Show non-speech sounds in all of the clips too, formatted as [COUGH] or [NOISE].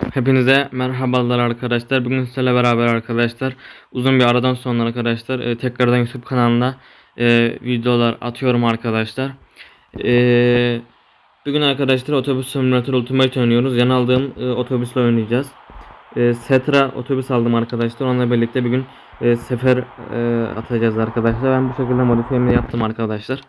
Hepinize merhabalar arkadaşlar. Bugün sizlerle beraber arkadaşlar uzun bir aradan sonra arkadaşlar e, tekrardan YouTube kanalına e, videolar atıyorum arkadaşlar. E, bugün arkadaşlar otobüs simülatör ultimate oynuyoruz. Yan aldığım e, otobüsle oynayacağız. E, Setra otobüs aldım arkadaşlar. Onunla birlikte bugün e, sefer e, atacağız arkadaşlar. Ben bu şekilde modifiyemi yaptım arkadaşlar.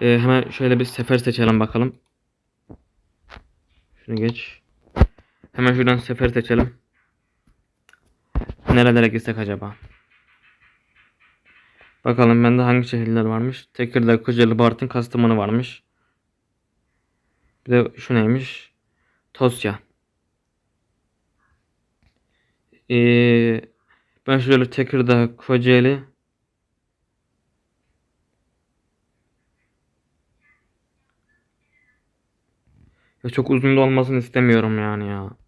E, hemen şöyle bir sefer seçelim bakalım. Şunu geç. Hemen şuradan sefer seçelim. Nerelere gitsek acaba? Bakalım bende hangi şehirler varmış? Tekirdağ, Kocaeli, Bartın, Kastamonu varmış. Bir de şu neymiş? Tosya. Ee, ben şöyle Tekirdağ, Kocaeli. Ya çok uzun da olmasını istemiyorum yani ya.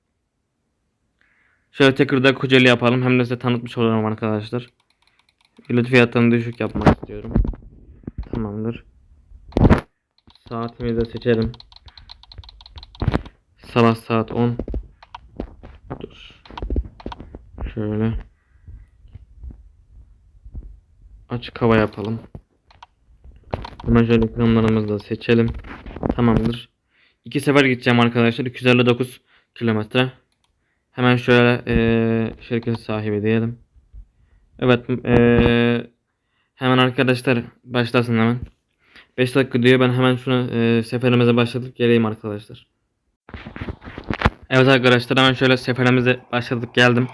Şöyle Tekirdağ Kocaeli yapalım. Hem de size tanıtmış olurum arkadaşlar. Bilet fiyatlarını düşük yapmak istiyorum. Tamamdır. Saatimizi de seçelim. Sabah saat 10. Dur. Şöyle. Açık hava yapalım. Hemen şöyle ekranlarımızı da seçelim. Tamamdır. İki sefer gideceğim arkadaşlar. 259 kilometre. Hemen şöyle eee şirket sahibi diyelim. Evet eee, hemen arkadaşlar başlasın hemen. 5 dakika diyor ben hemen şunu eee, seferimize başladık geleyim arkadaşlar. Evet arkadaşlar hemen şöyle seferimize başladık geldim.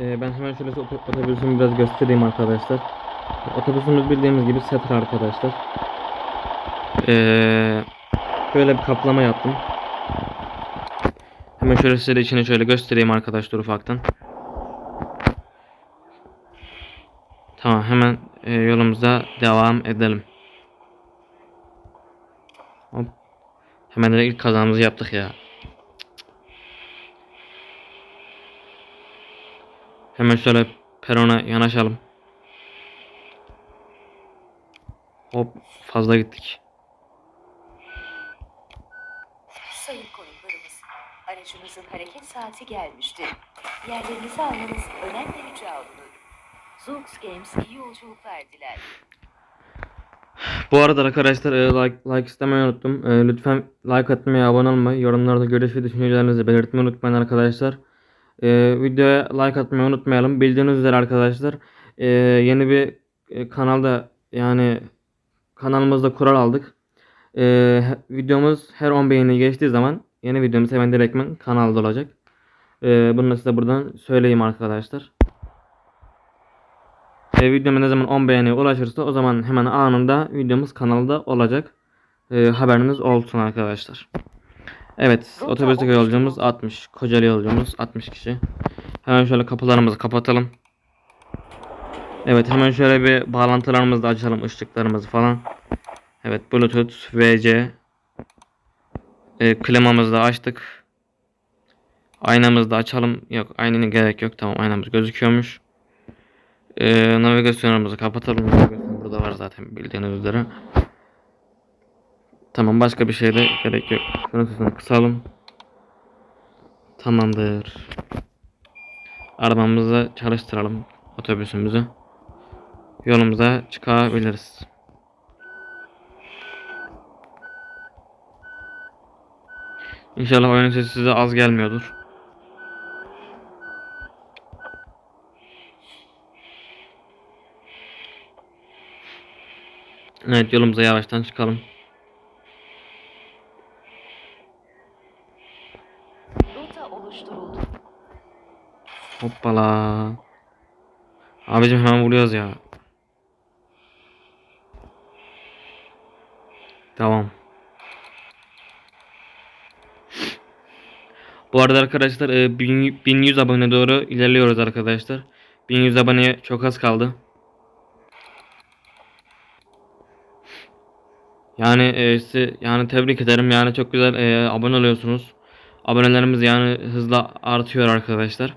Eee, ben hemen şöyle ot- otobüsümü biraz göstereyim arkadaşlar. Otobüsümüz bildiğimiz gibi sefer arkadaşlar. Eee Şöyle bir kaplama yaptım. Hemen şöyle size de içini şöyle göstereyim arkadaşlar ufaktan. Tamam hemen e, yolumuza devam edelim. Hop. Hemen de ilk kazamızı yaptık ya. Hemen şöyle perona yanaşalım. Hop fazla gittik. Sayın konuklarımız, aracımızın hareket saati gelmiştir. Yerlerinizi almanız önemli rica olunur. Zoox Games iyi yolculuklar diler. Bu arada arkadaşlar e, like, like istemeyi unuttum. E, lütfen like atmayı, abone olmayı, yorumlarda görüş ve düşüncelerinizi belirtmeyi unutmayın arkadaşlar. E, videoya like atmayı unutmayalım. Bildiğiniz üzere arkadaşlar yeni bir kanalda yani kanalımızda kural aldık. Videomuz her 10 beğeni geçtiği zaman yeni videomuz hemen direktmen kanalda olacak. E, bunu da size buradan söyleyeyim arkadaşlar. E, videoma ne zaman 10 beğeniye ulaşırsa o zaman hemen anında videomuz kanalda olacak. E, haberiniz olsun arkadaşlar. Evet otobüsteki 13 yolcumuz 60. Kocaeli yolcumuz 60 kişi. Hemen şöyle kapılarımızı kapatalım. Evet hemen şöyle bir bağlantılarımızı da açalım ışıklarımızı falan. Evet bluetooth VC e, klimamızı da açtık. Aynamızı da açalım. Yok aynanın gerek yok. Tamam aynamız gözüküyormuş. Ee, navigasyonumuzu kapatalım. Navigasyon burada var zaten bildiğiniz üzere. Tamam başka bir şey de gerek yok. Şunu sesini kısalım. Tamamdır. Arabamızı çalıştıralım. Otobüsümüzü. Yolumuza çıkabiliriz. İnşallah oyunun sesi size az gelmiyordur. Evet yolumuza yavaştan çıkalım. Hoppala. Abicim hemen vuruyoruz ya. Tamam. Bu arada arkadaşlar e, 1000 1100 abone doğru ilerliyoruz arkadaşlar. 1100 aboneye çok az kaldı. Yani e, size yani tebrik ederim. Yani çok güzel e, abone oluyorsunuz. Abonelerimiz yani hızla artıyor arkadaşlar.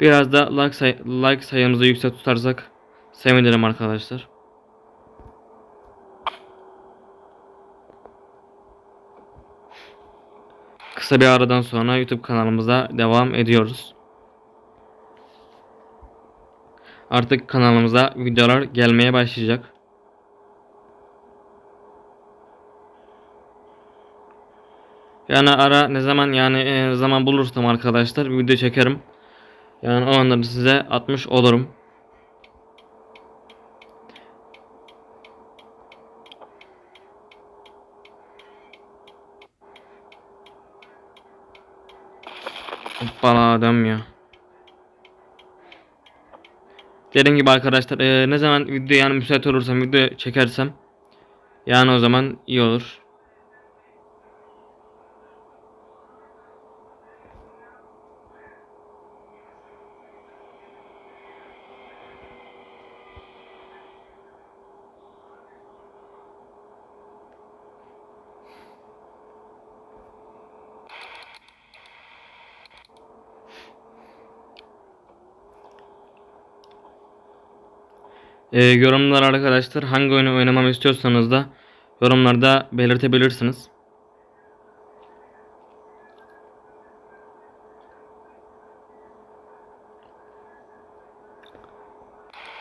Biraz da like, say like sayımızı yüksek tutarsak sevinirim arkadaşlar. Kısa bir aradan sonra YouTube kanalımıza devam ediyoruz. Artık kanalımıza videolar gelmeye başlayacak. Yani ara ne zaman yani e, zaman bulursam arkadaşlar video çekerim. Yani o anları size atmış olurum. Hoppala adam ya. Dediğim gibi arkadaşlar e, ne zaman video yani müsait olursam video çekersem yani o zaman iyi olur. E, yorumlar arkadaşlar hangi oyunu oynamamı istiyorsanız da yorumlarda belirtebilirsiniz.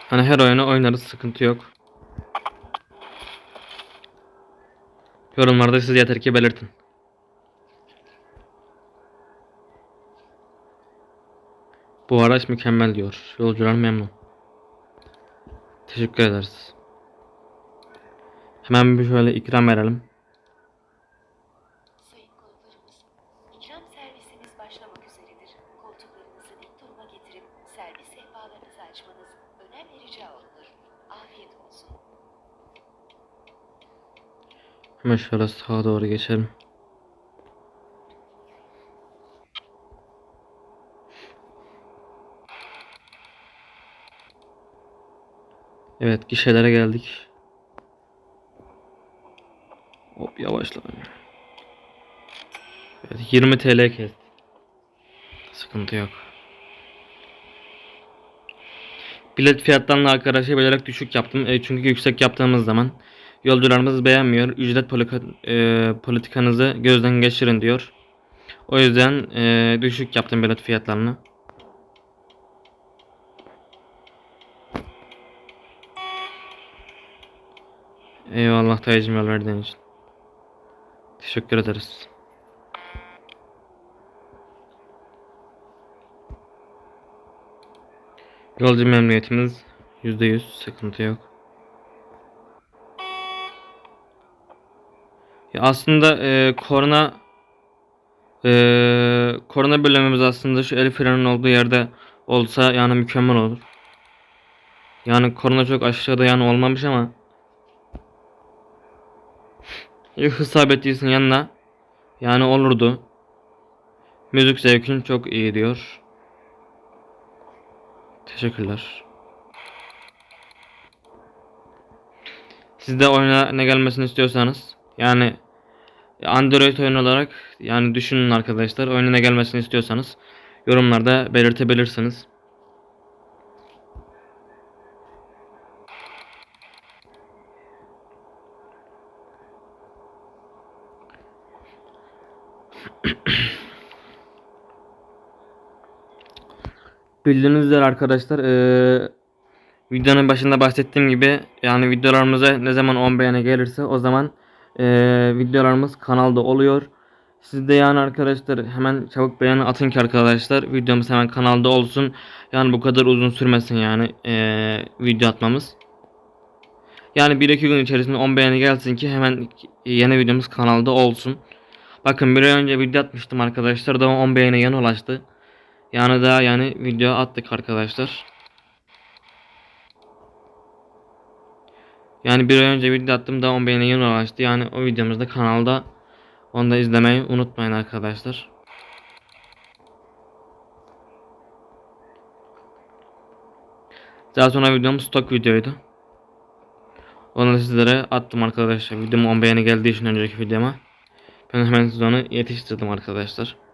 Hani her oyunu oynarız sıkıntı yok. Yorumlarda siz yeter ki belirtin. Bu araç mükemmel diyor. Yolcular memnun. Teşekkür ederiz. Hemen bir şöyle ikram verelim. Sayın konuklarımız, ikram servisimiz başlamak üzeredir. Koltuklarınızı dik duruma getirip servis sehpalarınızı açmanız önemli rica olunur. Afiyet olsun. Hemen şöyle sağa doğru geçelim. Evet gişelere geldik. Hop yavaşla. Evet 20 TL kes. Sıkıntı yok. Bilet fiyatlarını arkadaşlar bilerek düşük yaptım. E, çünkü yüksek yaptığımız zaman yolcularımız beğenmiyor. Ücret polika, e, politikanızı gözden geçirin diyor. O yüzden e, düşük yaptım bilet fiyatlarını. Eyvallah dayıcım verdiğin için. Teşekkür ederiz. Yolcu memnuniyetimiz %100 sıkıntı yok. Ya aslında e, korna e, korna bölümümüz aslında şu el frenin olduğu yerde olsa yani mükemmel olur. Yani korna çok aşağıda yani olmamış ama ya hız sabitliyorsun yanına yani olurdu. Müzik zevkin çok iyi diyor. Teşekkürler. Siz de oyuna ne gelmesini istiyorsanız yani Android oyun olarak yani düşünün arkadaşlar oyuna ne gelmesini istiyorsanız yorumlarda belirtebilirsiniz. Bildiğiniz üzere arkadaşlar eee, videonun başında bahsettiğim gibi yani videolarımıza ne zaman 10 beğeni gelirse o zaman eee, videolarımız kanalda oluyor. Siz de yani arkadaşlar hemen çabuk beğeni atın ki arkadaşlar videomuz hemen kanalda olsun. Yani bu kadar uzun sürmesin yani eee, video atmamız. Yani 1-2 gün içerisinde 10 beğeni gelsin ki hemen yeni videomuz kanalda olsun. Bakın bir ay önce video atmıştım arkadaşlar da 10 beğeni yeni ulaştı. Yani daha yani video attık arkadaşlar. Yani bir ay önce video attım daha 10 beğeni yeni ulaştı. Yani o videomuz da kanalda. Onu da izlemeyi unutmayın arkadaşlar. Daha sonra videom stok videoydu. Onu da sizlere attım arkadaşlar. Videom 10 beğeni geldiği için önceki videoma. Ben hemen size onu yetiştirdim arkadaşlar.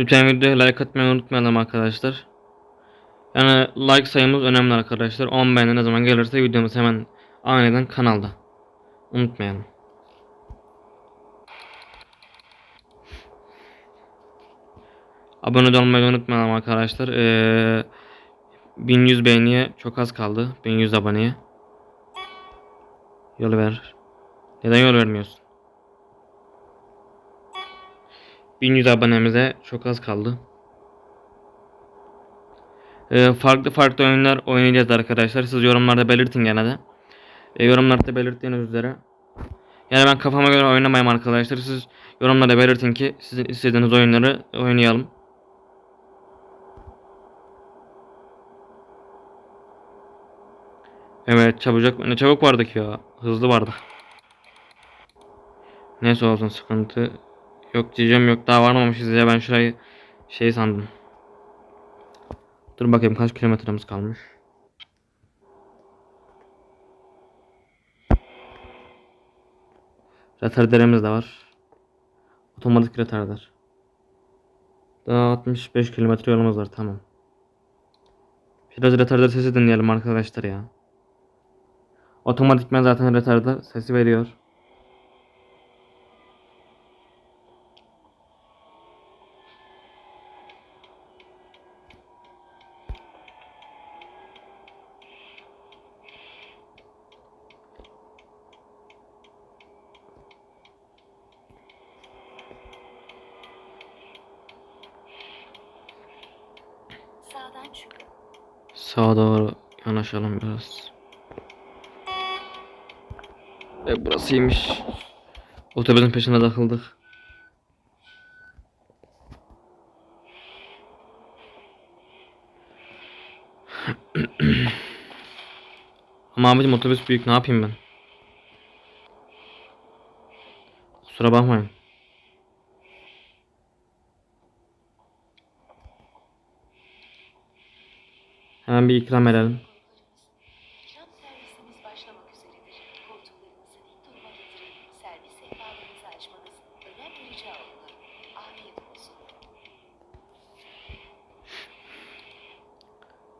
Lütfen videoya like atmayı unutmayalım arkadaşlar. Yani like sayımız önemli arkadaşlar. 10 beğeni ne zaman gelirse videomuz hemen aniden kanalda. Unutmayalım. Abone olmayı unutmayalım arkadaşlar. Ee, 1100 beğeniye çok az kaldı. 1100 aboneye. Yol ver. Neden yol vermiyorsun? 1100 abonemize çok az kaldı. Ee, farklı farklı oyunlar oynayacağız arkadaşlar. Siz yorumlarda belirtin gene de. Ee, yorumlarda belirttiğiniz üzere. Yani ben kafama göre oynamayayım arkadaşlar. Siz yorumlarda belirtin ki sizin istediğiniz oyunları oynayalım. Evet çabucak ne çabuk vardık ya. Hızlı vardı. Neyse olsun sıkıntı yok diyeceğim yok daha varmamışız ya ben şurayı şey sandım. Dur bakayım kaç kilometremiz kalmış. Retarderimiz de var. Otomatik retarder. Daha 65 kilometre yolumuz var tamam. Biraz retarder sesi dinleyelim arkadaşlar ya. Otomatikman zaten retarder sesi veriyor. Sağa doğru yanaşalım biraz. E burasıymış. Otobüsün peşine takıldık. [CLEARS THROAT] Ama abicim otobüs büyük ne yapayım ben? Kusura bakmayın. Hemen bir ikram edelim. İkram servisimiz başlamak üzeredir. Koltuklarınızı dik duruma getirin. Servis sehpalarınızı açmanız önemli rica olunur. Afiyet olsun.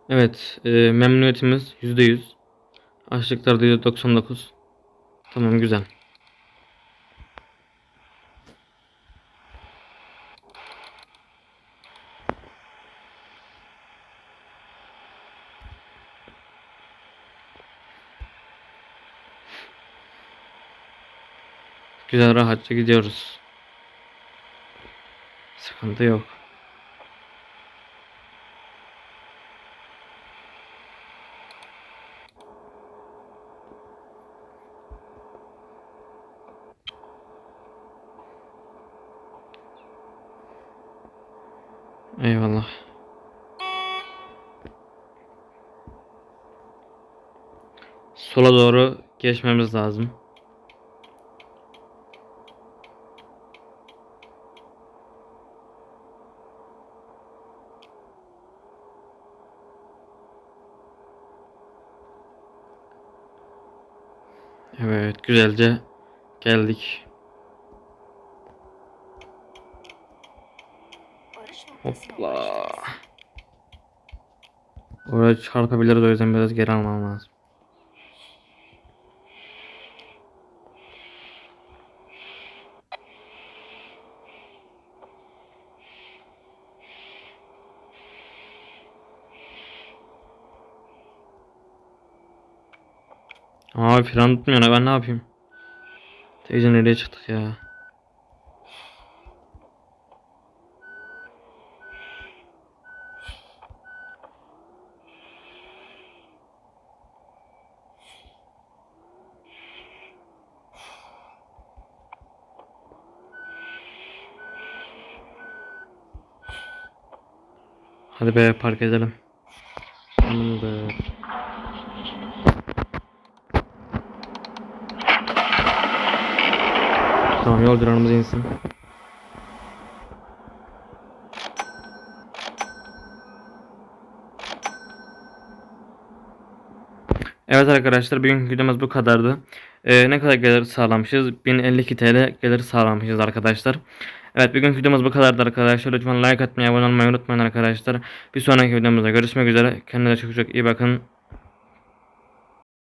Evet, e, memnuniyetimiz %100. Açlıklar da %99. Tamam güzel. Güzel rahatça gidiyoruz. Sıkıntı yok. Eyvallah. Sola doğru geçmemiz lazım. Evet, güzelce geldik. Hopla. Oraya çarpabiliriz o yüzden biraz geri almam lazım. Abi fren tutmuyor ben ne yapayım? Teyze nereye çıktık ya? Hadi be park edelim. Tamamdır. Tamam yol duranımız insin. Evet arkadaşlar bugünkü videomuz bu kadardı. Ee, ne kadar gelir sağlamışız? 1052 TL gelir sağlamışız arkadaşlar. Evet bugünkü videomuz bu kadardı arkadaşlar. Lütfen like atmayı, abone olmayı unutmayın arkadaşlar. Bir sonraki videomuzda görüşmek üzere. Kendinize çok çok iyi bakın.